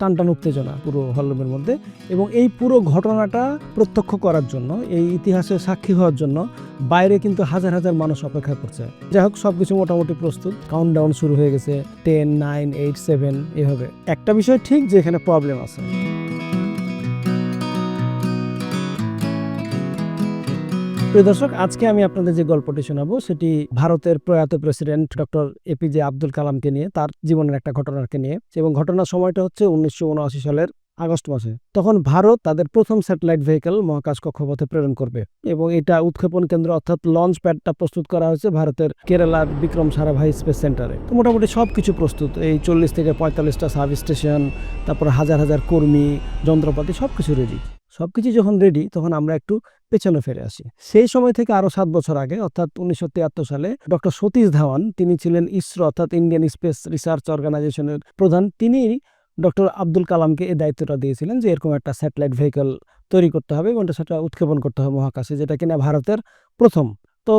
টানটান উত্তেজনা পুরো হলরুমের মধ্যে এবং এই পুরো ঘটনাটা প্রত্যক্ষ করার জন্য, এই ইতিহাসের সাক্ষী হওয়ার জন্য বাইরে কিন্তু হাজার হাজার মানুষ অপেক্ষা করছে। যাই হোক, সবকিছু মোটামুটি প্রস্তুত। কাউন্টডাউন শুরু হয়ে গেছে টেন নাইন এইট সেভেন এভাবে। একটা বিষয় ঠিক যে এখানে প্রবলেম আছে। প্রিয় দর্শক, আজকে আমি আপনাদের যে গল্পটি শোনাবো, সেটি ভারতের প্রয়াত প্রেসিডেন্ট ডক্টর এপিজে আব্দুল কালামকে নিয়ে, তার জীবনের একটা ঘটনাকে নিয়ে। এবং ঘটনার সময়টা হচ্ছে উনিশশো উনআশি সালের আগস্ট মাসে। তখন ভারত তাদের প্রথম স্যাটেলাইট ভেহিকল মহাকাশ কক্ষপথে প্রেরণ করবে। এবং এটা উৎক্ষেপণ কেন্দ্র অর্থাৎ লঞ্চ প্যাডটা প্রস্তুত করা হয়েছে ভারতের কেরালার বিক্রম সারাভাই স্পেস সেন্টারে। তো মোটামুটি সব কিছু প্রস্তুত। এই চল্লিশ থেকে পঁয়তাল্লিশটা সাব স্টেশন, তারপর হাজার হাজার কর্মী, যন্ত্রপাতি সব কিছু রেডি সব কিছু যখন রেডি তখন আমরা একটু পেছনে ফিরে আসি। সেই সময় থেকে আরও সাত বছর আগে, অর্থাৎ উনিশশো তিয়াত্তর সালে, ডক্টর সতীশ ধাওয়ান, তিনি ছিলেন ইসরো, অর্থাৎ ইন্ডিয়ান স্পেস রিসার্চ অর্গানাইজেশনের প্রধান তিনি ডক্টর আব্দুল কালামকে এই দায়িত্বটা দিয়েছিলেন যে এরকম একটা স্যাটেলাইট ভেহিকল তৈরি করতে হবে এবং সেটা উৎক্ষেপণ করতে হবে মহাকাশে, যেটা কিনা ভারতের প্রথম তো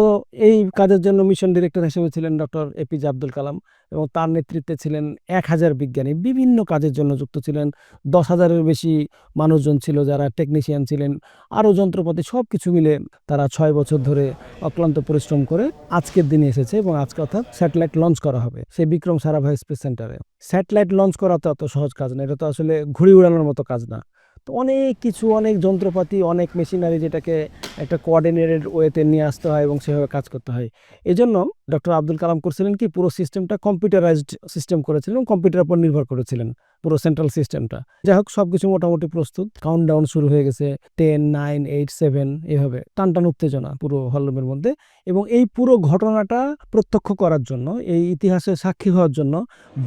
এই কাজের জন্য মিশন ডিরেক্টর হিসেবে ছিলেন ডক্টর এপিজে আব্দুল কালাম এবং তার নেতৃত্বে ছিলেন এক হাজার বিজ্ঞানী। বিভিন্ন কাজের জন্য যুক্ত ছিলেন। দশ হাজারের বেশি মানুষজন ছিল যারা টেকনিশিয়ান ছিলেন। আরও যন্ত্রপাতি সব কিছু মিলে তারা ছয় বছর ধরে অক্লান্ত পরিশ্রম করে আজকের দিনে এসেছে এবং আজকে অর্থাৎ স্যাটেলাইট লঞ্চ করা হবে সেই বিক্রম সারাভাই স্পেস সেন্টারে। স্যাটেলাইট লঞ্চ করা তো অত সহজ কাজ না, এটা তো আসলে ঘুড়ি উড়ানোর মতো কাজ না। অনেক কিছু, অনেক যন্ত্রপাতি, অনেক মেশিনারি যেটাকে একটা কোঅর্ডিনেটেড ওয়েতে নিয়ে আসতে হয় এবং সেভাবে কাজ করতে হয়। এই জন্য ডক্টর আব্দুল কালাম করছিলেন কি, পুরো সিস্টেমটা কম্পিউটারাইজড সিস্টেম করেছিলেন এবং কম্পিউটারের উপর নির্ভর করেছিলেন। পুরো সেন্ট্রাল সিস্টেমটা যাই হোক সবকিছু মোটামুটি প্রস্তুত। কাউন্ট ডাউন শুরু হয়ে গেছে টেন নাইন এইট সেভেন এভাবে। টানটান উত্তেজনা পুরো হলরুমের মধ্যে। এবং এই পুরো ঘটনাটা প্রত্যক্ষ করার জন্য, এই ইতিহাসের সাক্ষী হওয়ার জন্য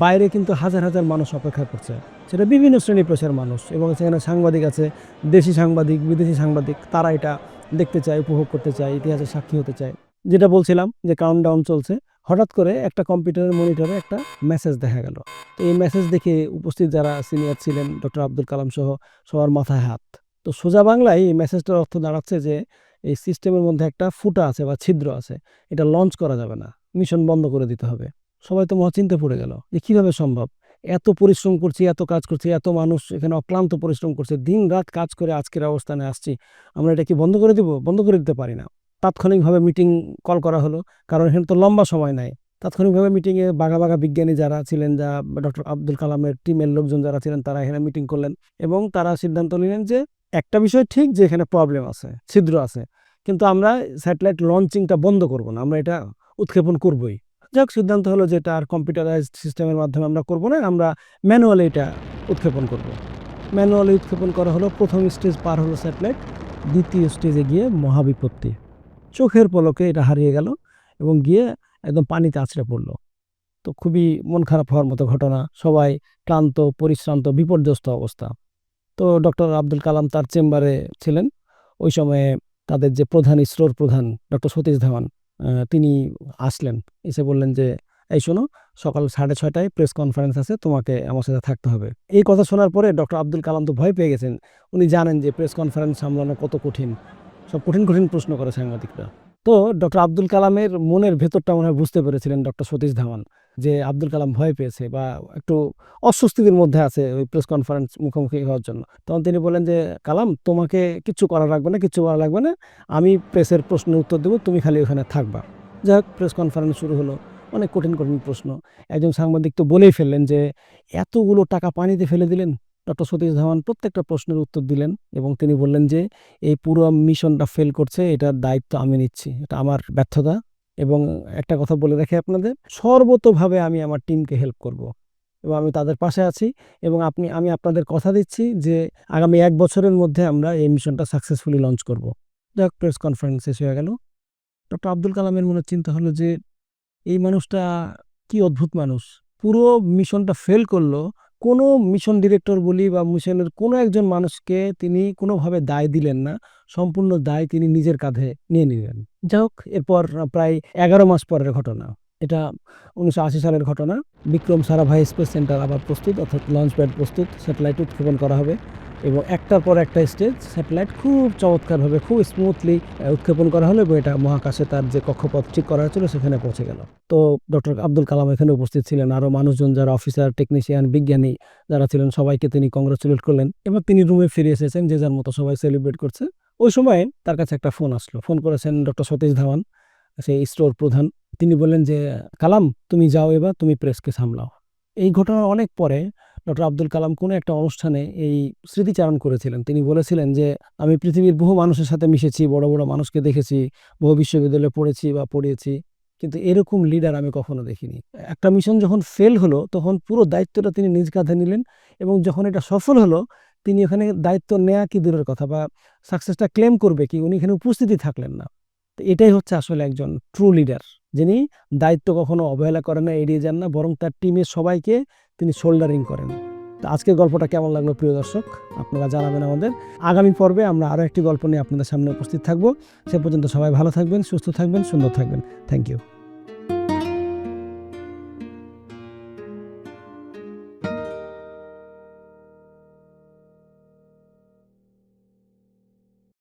বাইরে কিন্তু হাজার হাজার মানুষ অপেক্ষা করছে। সেটা বিভিন্ন শ্রেণি পেশার মানুষ এবং সেখানে সাংবাদিক আছে, দেশি সাংবাদিক, বিদেশি সাংবাদিক, তারা এটা দেখতে চায়, উপভোগ করতে চায় ইতিহাসের সাক্ষী হতে চায়। যেটা বলছিলাম যে কাউন্ট ডাউন চলছে। হঠাৎ করে একটা কম্পিউটারের মনিটরে একটা মেসেজ দেখা গেল। তো এই মেসেজ দেখে উপস্থিত যারা সিনিয়র ছিলেন ডক্টর আব্দুল কালাম সহ সবার মাথায় হাত। তো সোজা বাংলায় এই মেসেজটার অর্থ দাঁড়াচ্ছে যে এই সিস্টেমের মধ্যে একটা ফুটা আছে বা ছিদ্র আছে, এটা লঞ্চ করা যাবে না মিশন বন্ধ করে দিতে হবে। সবাই তো মহাচিন্তে পড়ে গেল যে কীভাবে সম্ভব? এত পরিশ্রম করছি, এত কাজ করছি, এত মানুষ এখানে অক্লান্ত পরিশ্রম করছে দিন রাত কাজ করে আজকের অবস্থানে আসছি, আমরা এটা কি বন্ধ করে দিব? বন্ধ করে দিতে পারি না। তাৎক্ষণিকভাবে মিটিং কল করা হলো। কারণ এখানে তো লম্বা সময় নাই। তাৎক্ষণিকভাবে মিটিংয়ে বাঘা বাঘা বিজ্ঞানী যারা ছিলেন, যা ডক্টর আব্দুল কালামের টিমের লোকজন যারা ছিলেন, তারা এখানে মিটিং করলেন এবং তারা সিদ্ধান্ত নিলেন যে একটা বিষয় ঠিক যে এখানে প্রবলেম আছে, ছিদ্র আছে। কিন্তু আমরা স্যাটেলাইট লঞ্চিংটা বন্ধ করব না, আমরা এটা উৎক্ষেপণ করবই। যাক, সিদ্ধান্ত হলো যে এটা আর কম্পিউটারাইজড সিস্টেমের মাধ্যমে আমরা করব না, আমরা ম্যানুয়ালি এটা উৎক্ষেপণ করব। ম্যানুয়ালি উৎক্ষেপণ করা হলো, প্রথম স্টেজ পার হলো স্যাটেলাইট দ্বিতীয় স্টেজে গিয়ে মহাবিপত্তি। চোখের পলকে এটা হারিয়ে গেল এবং গিয়ে একদম পানিতে আছড়ে পড়ল। তো খুবই মন খারাপ হওয়ার মতো ঘটনা, সবাই ক্লান্ত, পরিশ্রান্ত, বিপর্যস্ত অবস্থা। তো ডক্টর আব্দুল কালাম তার চেম্বারে ছিলেন। ওই সময়ে তাদের যে প্রধান ইসরোর প্রধান ডক্টর সতীশ ধাওয়ান তিনি আসলেন। এসে বললেন যে, এই শোনো, সকাল সাড়ে ছয়টায় প্রেস কনফারেন্স আছে, তোমাকে আমার সাথে থাকতে হবে। এই কথা শোনার পরে ডক্টর আব্দুল কালাম তো ভয় পেয়ে গেছেন। উনি জানেন যে প্রেস কনফারেন্স সামলানো কত কঠিন। সব কঠিন কঠিন প্রশ্ন করে সাংবাদিকরা। তো ডক্টর আব্দুল কালামের মনের ভেতরটা মনে হয় বুঝতে পেরেছিলেন ডক্টর সতীশ ধাওয়ান, যে আব্দুল কালাম ভয় পেয়েছে বা একটু অস্বস্তির মধ্যে আছে ওই প্রেস কনফারেন্স মুখোমুখি হওয়ার জন্য। তখন তিনি বলেন যে, কালাম, তোমাকে কিচ্ছু করা লাগবে না কিচ্ছু করা লাগবে না। আমি প্রেসের প্রশ্নের উত্তর দেবো, তুমি খালি ওখানে থাকবা। যাই হোক প্রেস কনফারেন্স শুরু হলো, অনেক কঠিন কঠিন প্রশ্ন। একজন সাংবাদিক তো বলেই ফেললেন যে, এতগুলো টাকা পানিতে ফেলে দিলেন ডক্টর সতীশ ধাওয়ান প্রত্যেকটা প্রশ্নের উত্তর দিলেন এবং তিনি বললেন যে, এই পুরো মিশনটা ফেল করছে, এটার দায়িত্ব আমি নিচ্ছি, এটা আমার ব্যর্থতা। এবং একটা কথা বলে রাখি আপনাদের, সর্বতোভাবে আমি আমার টিমকে হেল্প করব এবং আমি তাদের পাশে আছি এবং আপনি, আমি আপনাদের কথা দিচ্ছি যে, আগামী এক বছরের মধ্যে আমরা এই মিশনটা সাকসেসফুলি লঞ্চ করব। যাক প্রেস কনফারেন্স শেষ হয়ে গেল। ডক্টর আব্দুল কালামের মনে চিন্তা হলো যে, এই মানুষটা কি অদ্ভুত মানুষ? পুরো মিশনটা ফেল করল কোনো মিশন ডিরেক্টর বলি বা মিশনের কোনো একজন মানুষকে তিনি কোনোভাবে দায় দিলেন না। সম্পূর্ণ দায় তিনি নিজের কাঁধে নিয়ে নিলেন। যাই হোক এরপর প্রায় এগারো মাস পরের ঘটনা। এটা উনিশশো আশি সালের ঘটনা। বিক্রম সারাভাই স্পেস সেন্টার আবার প্রস্তুত, অর্থাৎ লঞ্চ প্যাড প্রস্তুত। স্যাটেলাইট উৎক্ষেপণ করা হবে। এবং একটার পর একটা স্টেজ স্যাটেলাইট খুব চমৎকারভাবে, খুব স্মুথলি উৎক্ষেপণ করা হলো এবং এটা মহাকাশে তার যে কক্ষপথ ঠিক করা হয়েছিল সেখানে পৌঁছে গেল। তো ডক্টর আব্দুল কালাম এখানে উপস্থিত ছিলেন। আরও মানুষজন যারা অফিসার টেকনিশিয়ান বিজ্ঞানী যারা ছিলেন, সবাইকে তিনি কংগ্রেচুলেট করলেন এবার তিনি রুমে ফিরে এসেছেন, যে যার মতো সবাই সেলিব্রেট করছে। ওই সময় তার কাছে একটা ফোন আসলো। ফোন করেছেন ডক্টর সতীশ ধাওয়ান, সেই স্টোর প্রধান। তিনি বললেন যে, কালাম, তুমি যাও এবার, তুমি প্রেসকে সামলাও। এই ঘটনার অনেক পরে ডক্টর আব্দুল কালাম কোনো একটা অনুষ্ঠানে এই স্মৃতিচারণ করেছিলেন। তিনি বলেছিলেন যে, আমি পৃথিবীর বহু মানুষের সাথে মিশেছি, বড় বড় মানুষকে দেখেছি, বহু বিশ্ববিদ্যালয়ে পড়েছি বা পড়িয়েছি, কিন্তু এরকম লিডার আমি কখনো দেখিনি। একটা মিশন যখন ফেল হলো, তখন পুরো দায়িত্বটা তিনি নিজ কাঁধে নিলেন এবং যখন এটা সফল হলো, তিনি ওখানে দায়িত্ব নেয়া কি দূরের কথা বা সাকসেসটা ক্লেম করবে কি, উনি এখানে উপস্থিতি থাকলেন না। তো এটাই হচ্ছে আসলে একজন ট্রু লিডার, যিনি দায়িত্ব কখনো অবহেলা করেন না, এড়িয়ে যান না, বরং তার টিমের সবাইকে তিনি শোল্ডারিং করেন। তো আজকের গল্পটা কেমন লাগল প্রিয় দর্শক? আপনারা জানাবেন আমাদের। আগামী পর্বে আমরা আরও একটি গল্প নিয়ে আপনাদের সামনে উপস্থিত থাকব। সে পর্যন্ত সবাই ভালো থাকবেন, সুস্থ থাকবেন, সুন্দর থাকবেন। Thank you